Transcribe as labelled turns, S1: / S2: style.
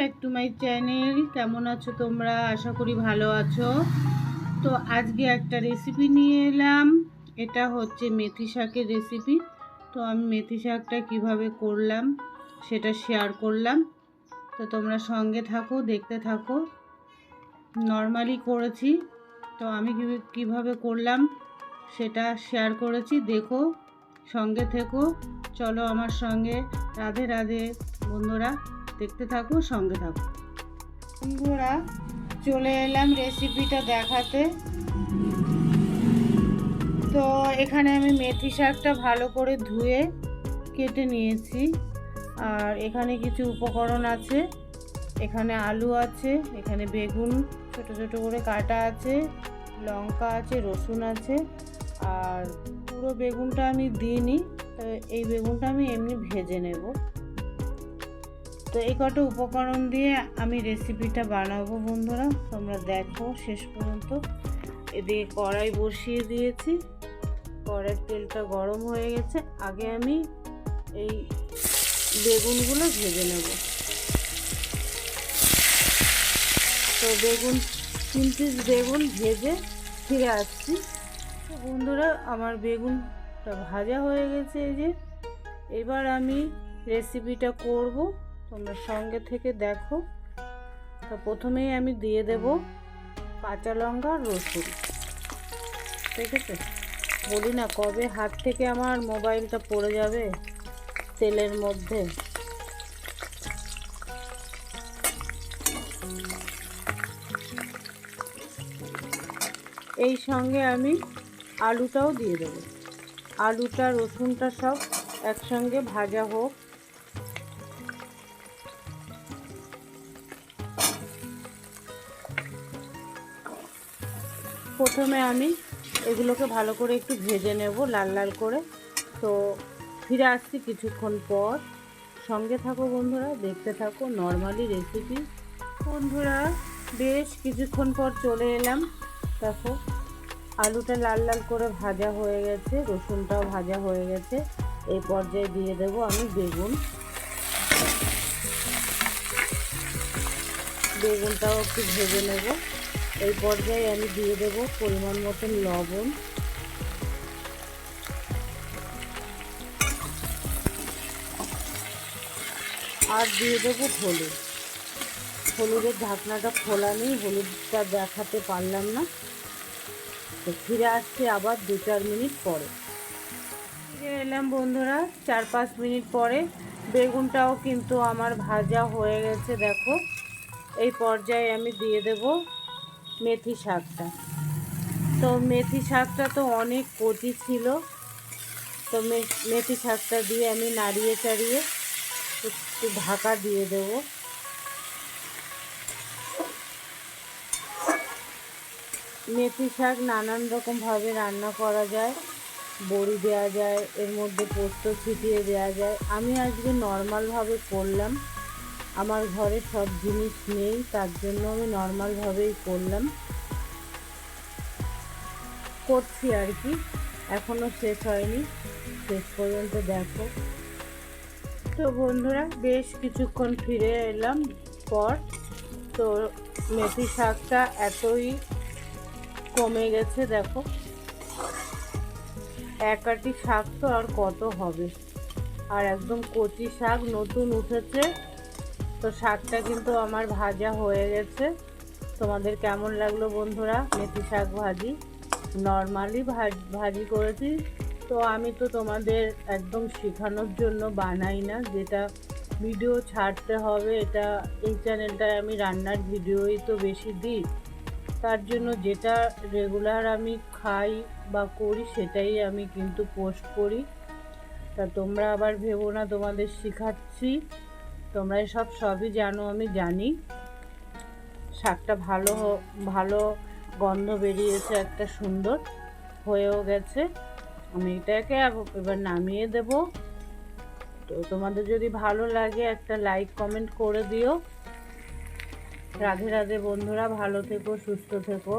S1: Back to my channel. কেমন আছো তোমরা? আশা করি ভালো আছো। তো আজকে একটা রেসিপি নিয়ে এলাম। এটা হচ্ছে মেথি শাকের রেসিপি তো আমি মেথি শাকটা কীভাবে করলাম সেটা শেয়ার করলাম। তো তোমরা সঙ্গে থাকো, দেখতে থাকো। নর্মালি করেছি। তো আমি কিভাবে- করলাম সেটা শেয়ার করেছি। দেখো, সঙ্গে থেকো। চলো আমার সঙ্গে। রাধে রাধে। বন্ধুরা দেখতে থাকো, সঙ্গে থাকো। বন্ধুরা, চলে এলাম রেসিপিটা দেখাতে। তো এখানে আমি মেথি শাকটা ভালো করে ধুয়ে কেটে নিয়েছি। আর এখানে কিছু উপকরণ আছে। এখানে আলু আছে, এখানে বেগুন, ছোট ছোট করে কাটা আছে, লঙ্কা আছে, রসুন আছে। আর পুরো বেগুনটা আমি দিইনি, তো এই বেগুনটা আমি এমনি ভেজে নেব। তো এই কটা উপকরণ দিয়ে আমি রেসিপিটা বানাবো বন্ধুরা। তোমরা দেখো শেষ পর্যন্ত। এদিকে কড়াই বসিয়ে দিয়েছি। কড়াইয়ের তেলটা গরম হয়ে গেছে। আগে আমি এই বেগুনগুলো ভেজে নেব। তো বেগুন, তিন পিস বেগুন ভেজে ফিরে আসছি। বন্ধুরা, আমার বেগুনটা ভাজা হয়ে গেছে এই যে। এবার আমি রেসিপিটা করব। তোমরা সঙ্গে থেকে দেখো। তো প্রথমেই আমি দিয়ে দেব কাঁচা লঙ্কা আর রসুন। ঠিক আছে? বলি না, কবে হাত থেকে আমার মোবাইলটা পড়ে যাবে তেলের মধ্যে? এই সঙ্গে আমি আলুটাও দিয়ে দেবো। আলুটা, রসুনটা সব একসঙ্গে ভাজা হোক। প্রথমে আমি এগুলোকে ভালো করে একটু ভেজে নেব লাল লাল করে। তো ফিরে আসছি কিছুক্ষণ পর। সঙ্গে থাকো বন্ধুরা, দেখতে থাকো নর্মালি রেসিপি বন্ধুরা, বেশ কিছুক্ষণ পর চলে এলাম। দেখো, আলুটা লাল লাল করে ভাজা হয়ে গেছে, রসুনটাও ভাজা হয়ে গেছে। এই পর্যায়ে দিয়ে দেব আমি বেগুন। বেগুনটাও একটু ভেজে নেব। এই পর্যায়ে আমি দিয়ে দেব পরিমাণ মতন লবণ। আর দিয়ে দেবো হলুদ। হলুদের ঢাকনাটা খোলা নেই হলুদটা দেখাতে পারলাম না। তো ফিরে আসছি আবার দু চার মিনিট পরে। ফিরে এলাম বন্ধুরা, চার পাঁচ মিনিট পরে। বেগুনটাও কিন্তু আমার ভাজা হয়ে গেছে, দেখো। এই পর্যায়ে আমি দিয়ে দেব মেথি শাকটা। তো মেথি শাকটা তো অনেক কচি ছিল। তো মেথি শাকটা দিয়ে আমি নাড়িয়ে চাড়িয়ে একটু ঢাকা দিয়ে দেবো। মেথি শাক নানান রকমভাবে রান্না করা যায়। বড়ি দেওয়া যায়, এর মধ্যে পোস্ত ছিটিয়ে দেওয়া যায়। আমি আজকে নর্মালভাবে করলাম। আমার ঘরে সব জিনিস নেই, তার জন্য আমি নর্মালভাবেই করলাম। করছি আর কি এখনও শেষ হয়নি, শেষ পর্যন্ত দেখো। তো বন্ধুরা, বেশ কিছুক্ষণ ফিরে এলাম পর। তো মেথি শাকটা এতই কমে গেছে, দেখো। এক আটি শাক তো আর কত হবে? আর একদম কচি শাক নতুন উঠেছে। তো শাকটা কিন্তু আমার ভাজা হয়ে গেছে। তোমাদের কেমন লাগল বন্ধুরা? মেথি শাক ভাজি। নর্মালি ভাজি করেছি। তো আমি তো তোমাদের একদম শেখানোর জন্য বানাই না। যেটা ভিডিও ছাড়তে হবে, এটা এই চ্যানেলটায় আমি রান্নার ভিডিওই তো বেশি দিই। তার জন্য যেটা রেগুলার আমি খাই বা করি, সেটাই আমি কিন্তু পোস্ট করি। তা তোমরা আবার ভেবো না, তোমাদের শেখাচ্ছি। তোমরা সব সবই জানো, আমি জানি। শাকটা ভালো ভালো গন্ধ বেরিয়েছে, একটা সুন্দর হয়েও গেছে। আমি এটাকে এবার নামিয়ে দেব। তো তোমাদের যদি ভালো লাগে, একটা লাইক, কমেন্ট করে দিও। রাধে রাধে বন্ধুরা, ভালো থেকো, সুস্থ থেকো।